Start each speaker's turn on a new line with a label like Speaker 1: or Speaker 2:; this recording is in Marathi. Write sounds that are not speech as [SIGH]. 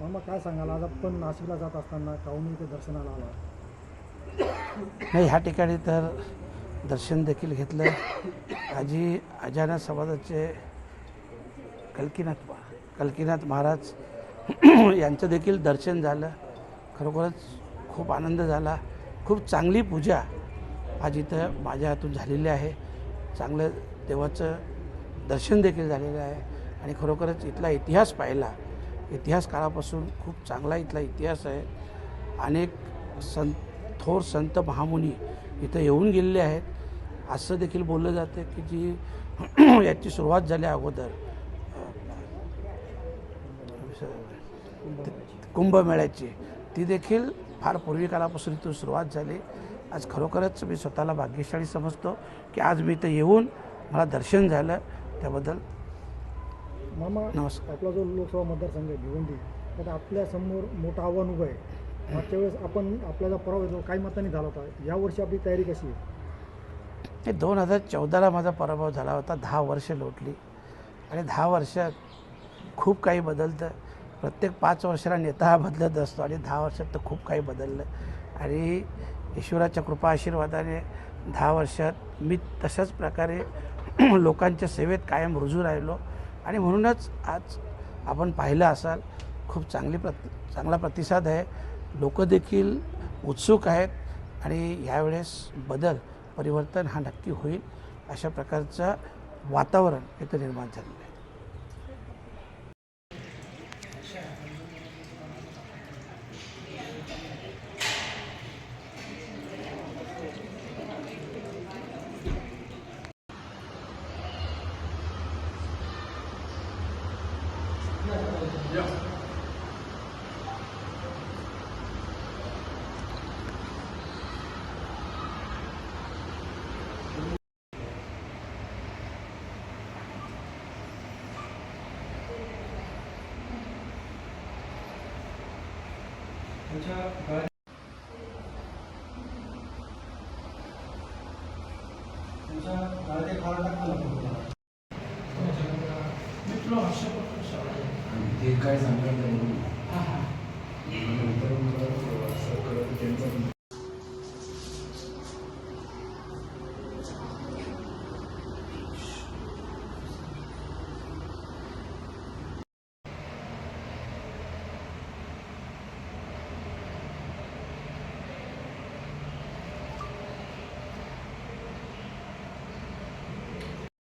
Speaker 1: मग काय सांगाल? आज आपण नाशिकला जात असताना काऊनी इथे दर्शनाला आला
Speaker 2: नाही ह्या ठिकाणी तर दर्शन देखील घेतलं. आजी अजाना समाजाचे कल्कीनाथ महा- कल्कीनाथ महाराज [CLEARS THROAT] यांचं देखील दर्शन झालं. खरोखरच खूप आनंद झाला. खूप चांगली पूजा आज इथं माझ्या हातून झालेली आहे. चांगलं देवाचं दर्शन देखील झालेलं आहे. आणि खरोखरच इथला इतिहास पाहिला इतिहास काळापासून खूप चांगला इथला इतिहास आहे. अनेक संत थोर संत महामुनी इथं येऊन गेलेले आहेत. असं देखील बोललं जातं की जी [CLEARS THROAT] याची सुरुवात झाल्या अगोदर कुंभमेळ्याची ती देखील फार पूर्वी काळापासून इथून सुरुवात झाली. आज खरोखरच मी स्वतःला भाग्यशाली समजतो की आज मी इथं येऊन मला दर्शन झालं. त्याबद्दल
Speaker 1: मामा
Speaker 2: नमस्कार.
Speaker 1: आपला जो लोकसभा मतदारसंघ आहे भिवंडी त्यात आपल्यासमोर मोठं आव्हान उभं आहे. मागच्या वेळेस आपण आपल्याला पराभव जो काही मतांनी झाला होता. यावर्षी आपली तयारी कशी आहे?
Speaker 2: हे दोन हजार चौदाला माझा पराभव झाला होता. दहा वर्ष लोटली. आणि दहा वर्षात खूप काही बदलतं. प्रत्येक पाच वर्षाला नेता हा बदलत असतो आणि दहा वर्षात तर खूप काही बदललं. आणि ईश्वराच्या कृपा आशीर्वादाने दहा वर्षात मी तशाच प्रकारे [CLEARS THROAT] लोकांच्या सेवेत कायम रुजू राहिलो. आणि म्हणूनच आज आपण पाहिलं असाल खूप चांगली प्रति चांगला प्रतिसाद आहे. लोक देखील उत्सुक आहेत आणि यावेळेस बदल परिवर्तन हा नक्की होईल अशा प्रकारचं वातावरण इथं निर्माण झालेलं आहे.
Speaker 3: 괜찮아. 괜찮아. 나한테 가을 닦는 겁니다. 네, 밑으로 네, 가시죠. मला असं कळलं की त्यांचा